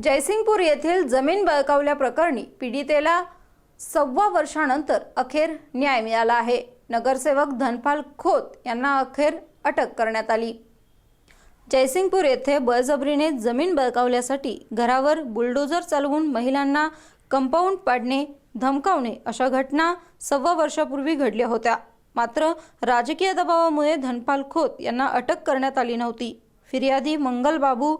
जयसिंगपूर येथील जमीन बळकावल्याप्रकरणी पीडितेला सव्वा वर्षानंतर अखेर न्याय मिळाला आहे. नगरसेवक धनपाल खोत यांना अखेर अटक करण्यात आली. जयसिंगपूर येथे बळजबरीने जमीन बळकावल्यासाठी घरावर बुलडोजर चालवून महिलांना कंपाऊंड पाडणे धमकावणे अशा घटना सव्वा वर्षापूर्वी घडल्या होत्या. मात्र राजकीय दबावामुळे धनपाल खोत यांना अटक करण्यात आली नव्हती. फिर्यादी मंगलबाबू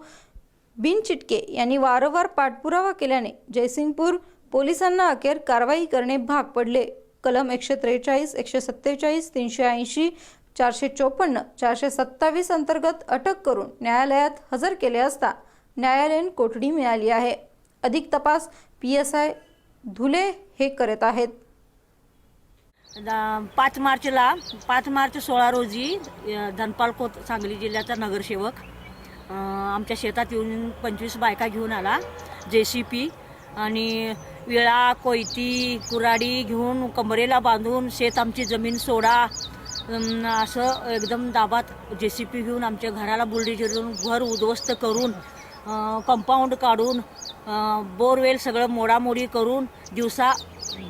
बिनचिटके यांनी वारंवार पाठपुरावा केल्याने जयसिंगपूर पोलिसांना अखेर कारवाई करणे भाग पडले. कलम एकशे त्रेचाळीस एकशे सत्तेचाळीस तीनशे ऐंशी चारशे चोपन्न चारशे सत्तावीस अंतर्गत अटक करून न्यायालयात हजर केले असता न्यायालयीन कोठडी मिळाली आहे. अधिक तपास पी एस आय धुले हे करत आहेत. पाच मार्चला पाच मार्च सोळा रोजी धनपाल खोत सांगली जिल्ह्याचा नगरसेवक आमच्या शेतात येऊन पंचवीस बायका घेऊन आला जे सी पी. आणि विळा कोयती कुराडी घेऊन कमरेला बांधून शेत आमची जमीन सोडा असं एकदम दाबात जे सी पी घेऊन आमच्या घराला बुलडीजरून घर उद्ध्वस्त करून कंपाऊंड काढून बोरवेल सगळं मोडामोडी करून दिवसा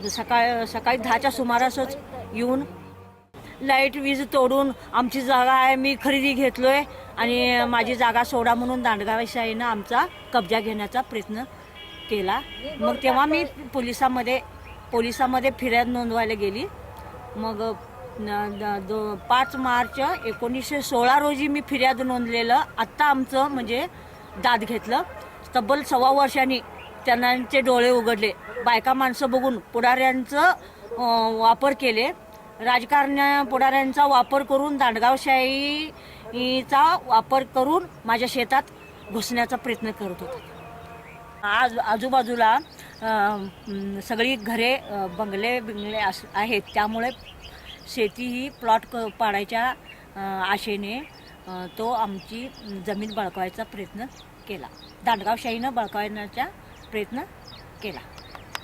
सकाळ सकाळी दहाच्या सुमारासच येऊन लाइट वीज तोडून आमची जागा आहे मी खरेदी घेतलो आहे आणि माझी जागा सोडा म्हणून दांडगावशाहीनं आमचा कब्जा घेण्याचा प्रयत्न केला. मग तेव्हा मी पोलिसामध्ये पोलिसामध्ये फिर्याद नोंदवायला गेली. मग द- दो- पाच मार्च एकोणीसशे सोळा रोजी मी फिर्याद नोंदलेलं. आत्ता आमचं म्हणजे दाद घेतलं. तब्बल सव्वा वर्षांनी त्यांचे डोळे उघडले. बायका माणसं बघून पुढाऱ्यांचं वापर केले. राजकारण पुढाऱ्यांचा वापर करून दांडगावशाही चा वापर करून माझ्या शेतात घुसण्याचा प्रयत्न करत होता. आज आजूबाजूला सगळी घरे बंगले बिंगले अस आहेत. त्यामुळे शेती ही प्लॉट क पाडायच्या आशेने तो आमची जमीन बळकवायचा प्रयत्न केला. दांडगावशाहीनं बळकावण्याचा प्रयत्न केला.